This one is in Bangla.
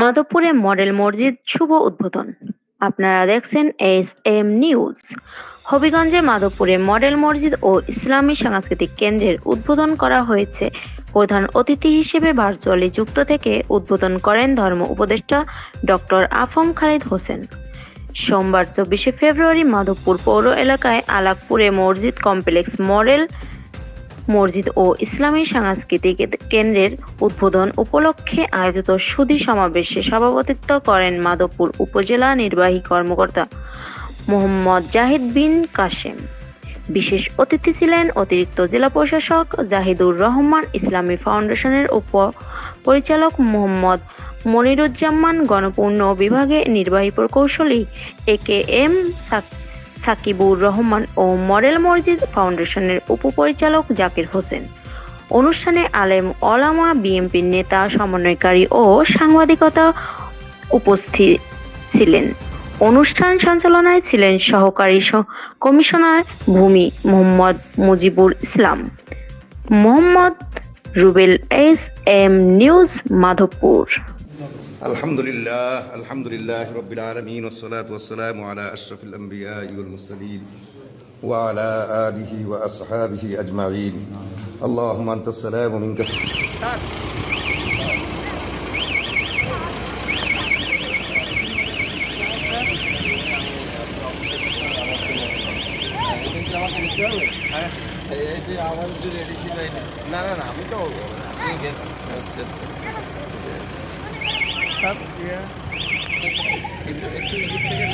মাধবপুরে মডেল মসজিদ শুভ উদ্বোধন। আপনারা দেখছেন এস এম নিউজ। হবিগঞ্জে মাধবপুরে মডেল মসজিদ ও ইসলামী সাংস্কৃতিক কেন্দ্রের উদ্বোধন করা হয়েছে। প্রধান অতিথি হিসেবে ভার্চুয়ালি যুক্ত থেকে উদ্বোধন করেন ধর্ম উপদেষ্টা ডক্টর আফম খালিদ হোসেন। সোমবার চব্বিশে ফেব্রুয়ারি মাধবপুর পৌর এলাকায় আলাকপুরে মসজিদ কমপ্লেক্স মডেল মসজিদ ও ইসলামী সাংস্কৃতিক কেন্দ্রের উদ্বোধন উপলক্ষে আয়োজিত সুধী সমাবেশে সভাপতিত্ব করেন মাধবপুর উপজেলা নির্বাহী কর্মকর্তা মোহাম্মদ জাহিদ বিন কাশেম। বিশেষ অতিথি ছিলেন অতিরিক্ত জেলা প্রশাসক জাহিদুর রহমান, ইসলামী ফাউন্ডেশনের উপ পরিচালক মোহাম্মদ মনিরুজ্জামান, গণপূর্ণ বিভাগে নির্বাহী প্রকৌশলী এ কে এম সাক- সাকিবুর রহমান ও মডেল মসজিদ ফাউন্ডেশনের উপপরিচালক জাকির হোসেন। অনুষ্ঠানে আলেম, ওলামা, বিএনপির নেতা, সমন্বয়কারী ও সাংবাদিকতা উপস্থিত ছিলেন। অনুষ্ঠান সঞ্চালনায় ছিলেন সহকারী কমিশনার ভূমি Mohammad Mujibur Islam, Mohammad Rubel S M news Madhabpur. الحمد لله الحمد لله رب العالمين والصلاة والسلام على أشرف الأنبياء والمرسلين وعلى آله وأصحابه أجمعين اللهم أنت السلام ومنك السلام না না না আমি তো আপনি গেছি আচ্ছা আচ্ছা Tetap dia. Itu itu